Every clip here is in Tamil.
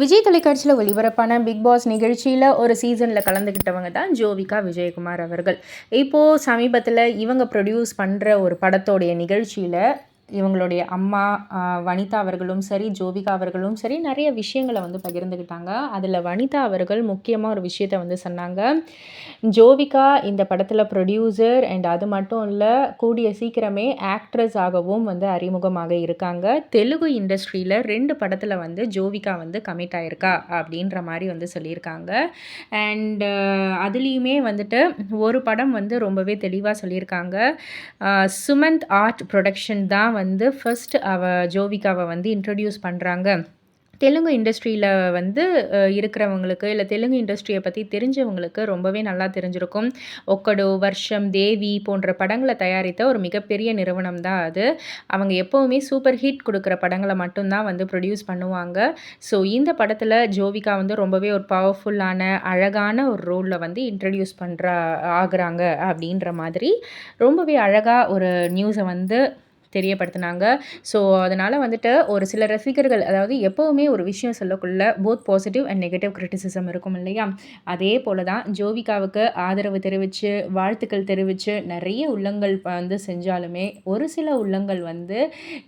விஜய் தொலைக்காட்சியில் ஒளிபரப்பான பிக் பாஸ் நிகழ்ச்சியில் ஒரு சீசனில் கலந்துக்கிட்டவங்க தான் ஜோவிகா விஜயகுமார் அவர்கள். இப்போது சமீபத்தில் இவங்க ப்ரொடியூஸ் பண்ணுற ஒரு படத்தோடைய நிகழ்ச்சியில் இவங்களுடைய அம்மா வனிதா அவர்களும் சரி ஜோவிகா அவர்களும் சரி நிறைய விஷயங்களை வந்து பகிர்ந்துக்கிட்டாங்க அதில் வனிதா அவர்கள் முக்கியமாக ஒரு விஷயத்த வந்து சொன்னாங்க. ஜோவிகா இந்த படத்தில் ப்ரொடியூசர் அண்ட் அது மட்டும் இல்லை கூடிய சீக்கிரமே ஆக்ட்ரஸ் ஆகவும் வந்து அறிமுகமாக இருக்காங்க. தெலுங்கு இண்டஸ்ட்ரியில் ரெண்டு படத்தில் வந்து ஜோவிகா வந்து கமிட் ஆயிருக்கா அப்படின்ற மாதிரி வந்து சொல்லியிருக்காங்க. அண்டு அதுலேயுமே வந்துட்டு ஒரு படம் வந்து ரொம்பவே தெளிவாக சொல்லியிருக்காங்க. சுமந்த் ஆர்ட் ப்ரொடக்ஷன் தான் வந்து வந்து ஃபர்ஸ்ட் அவ ஜோவிகாவை வந்து இன்ட்ரடியூஸ் பண்ணுறாங்க தெலுங்கு இண்டஸ்ட்ரியில் வந்து இருக்கிறவங்களுக்கு இல்லை தெலுங்கு இண்டஸ்ட்ரியை பற்றி தெரிஞ்சவங்களுக்கு ரொம்பவே நல்லா தெரிஞ்சிருக்கும். ஒக்கடோ வருஷம் தேவி போன்ற படங்களை தயாரித்த ஒரு மிகப்பெரிய நிறுவனம் தான் அது. அவங்க எப்போவுமே சூப்பர் ஹிட் கொடுக்குற படங்களை மட்டும்தான் வந்து ப்ரொடியூஸ் பண்ணுவாங்க. ஸோ இந்த படத்தில் ஜோவிகா வந்து ரொம்பவே ஒரு பவர்ஃபுல்லான அழகான ஒரு ரோலில் வந்து இன்ட்ரடியூஸ் பண்ணுற ஆகுறாங்க அப்படின்ற மாதிரி ரொம்பவே அழகாக ஒரு நியூஸை வந்து தெரியப்படுத்தினாங்க. ஸோ அதனால் வந்துட்டு ஒரு சில ரசிகர்கள் அதாவது எப்போவுமே ஒரு விஷயம் சொல்லக்குள்ள both positive and negative criticism இருக்கும் இல்லையா? அதே போல் தான் ஜோவிகாவுக்கு ஆதரவு தெரிவித்து வாழ்த்துக்கள் தெரிவித்து நிறைய உள்ளங்கள் வந்து செஞ்சாலுமே ஒரு சில உள்ளங்கள் வந்து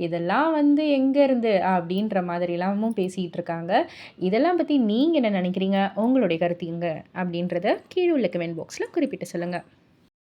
இதெல்லாம் வந்து எங்கேருந்து அப்படின்ற மாதிரிலாமும் பேசிகிட்டு இருக்காங்க. இதெல்லாம் பற்றி நீங்கள் என்ன நினைக்கிறீங்க? உங்களுடைய கருத்துங்க அப்படின்றத கீழே உள்ள கமெண்ட் பாக்ஸில் குறிப்பிட்டு சொல்லுங்கள்